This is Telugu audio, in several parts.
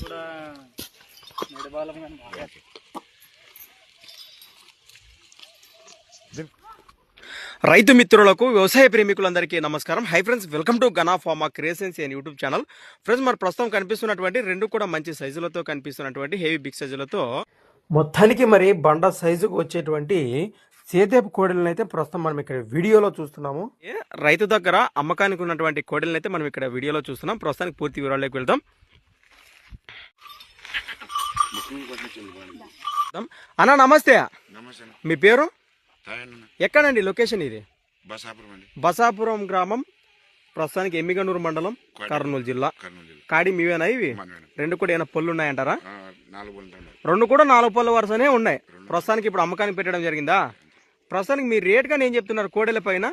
కూడా నడిబాలం కానీ బాగా రైతు మిత్రులకు వ్యవసాయ ప్రేమికులందరికీ నమస్కారం. Hi friends welcome to Gana farm creations అని యూట్యూబ్ ఛానల్ ఫ్రెండ్స్ మరి ప్రస్తుతం కనిపిస్తున్నటువంటి రెండు కూడా మంచి సైజులతో కనిపిస్తున్నటువంటి హెవీ బిగ్ సైజులతో మొత్తానికి మరి బండ సైజుకు వచ్చేటువంటి సేదేపు కోడలను అయితే ప్రస్తుతం మనం ఇక్కడ వీడియోలో చూస్తున్నాము. రైతు దగ్గర అమ్మకానికి ఉన్నటువంటి కోడలను అయితే మనం ఇక్కడ వీడియోలో చూస్తున్నాం. ప్రస్తుతానికి పూర్తి వివరాల్లోకి వెళ్దాం. అన్న నమస్తే. మీ పేరు? ఎక్కడండి లొకేషన్ ఇది? బసాపురం గ్రామం ప్రస్తుతానికి ఎమ్మిగనూరు మండలం కర్నూలు జిల్లా. కాడి మీవేనా ఇవి? రెండు కూడా ఏమైనా పళ్ళు ఉన్నాయంటారా? రెండు కూడా నాలుగు పళ్ళ వరుసనే ఉన్నాయి. ప్రస్తుతానికి ఇప్పుడు అమ్మకానికి పెట్టడం జరిగిందా? ప్రస్తుతానికి మీ రేట్ కానీ ఏం చెప్తున్నారు కోడెల పైన?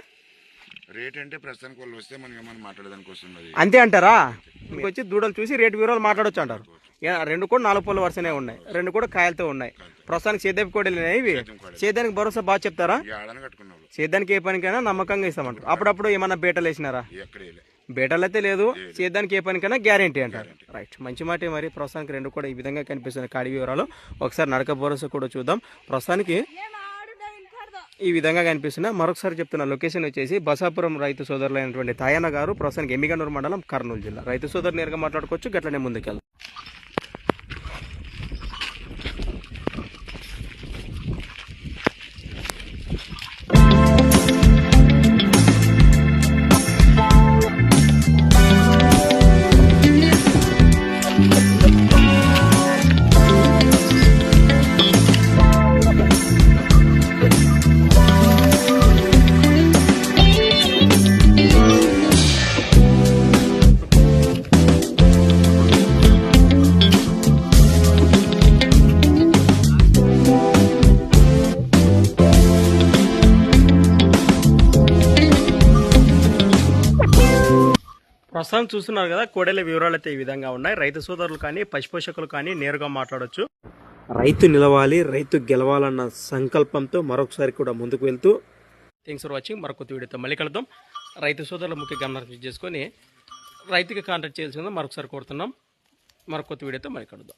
రేట్ అంటే ప్రస్తుతానికి వాళ్ళు వస్తే మనం ఏమైనా మాట్లాడడానికి అంతే అంటారా? మీకు వచ్చి దూడలు చూసి రేటు వివరాలు మాట్లాడొచ్చు అంటారు. రెండు కూడా నాలుగు పళ్ళ వరుసనే ఉన్నాయి. రెండు కూడా కాయలతో ఉన్నాయి. ప్రస్తుతానికి సేద్యపు కోడెలు ఇవి. సేద్యానికి భరోసా బాగా చెప్తారా? సేద్యానికి ఏ పనికైనా నమ్మకంగా ఇస్తామంటారు. అప్పుడప్పుడు ఏమన్నా బేటలు వేసినారా. బేటలు అయితే లేదు. చేద్దానికి ఏ పనికైనా గ్యారంటీ అంటారు. రైట్. మంచి మాట మరి. ప్రస్తుతానికి రెండు కూడా ఈ విధంగా కనిపిస్తున్నాయి కాడి వివరాలు. ఒకసారి నడక భరోసా కూడా చూద్దాం. ప్రస్తుతానికి ఈ విధంగా కనిపిస్తున్నాయి మరొకసారి చెప్తున్న లొకేషన్ వచ్చేసి బసాపురం రైతు సోదరులైనటువంటి తాయన్న గారు ప్రస్తుతానికి ఎమ్మిగనూరు మండలం కర్నూలు జిల్లా. రైతు సోదరు నేరుగా మాట్లాడుకోవచ్చు. గట్లనే ముందుకెళ్దాం. ప్రస్తుతం చూస్తున్నారు కదా కోడెల వివరాలు అయితే ఈ విధంగా ఉన్నాయి. రైతు సోదరులు కానీ పశుపోషకులు కానీ నేరుగా మాట్లాడొచ్చు. రైతు నిలవాలి రైతు గెలవాలన్న సంకల్పంతో మరొకసారి కూడా ముందుకు వెళ్తూ థ్యాంక్స్ ఫర్ వాచింగ్ మరొక వీడియోతో మళ్ళీ కలుద్దాం. రైతు సోదరుల ముఖ్య గమనం చేసుకొని రైతుకి కాంటాక్ట్ చేయాల్సిందో మరొకసారి కోరుతున్నాం. మరొక వీడియోతో మళ్ళీ కలుద్దాం.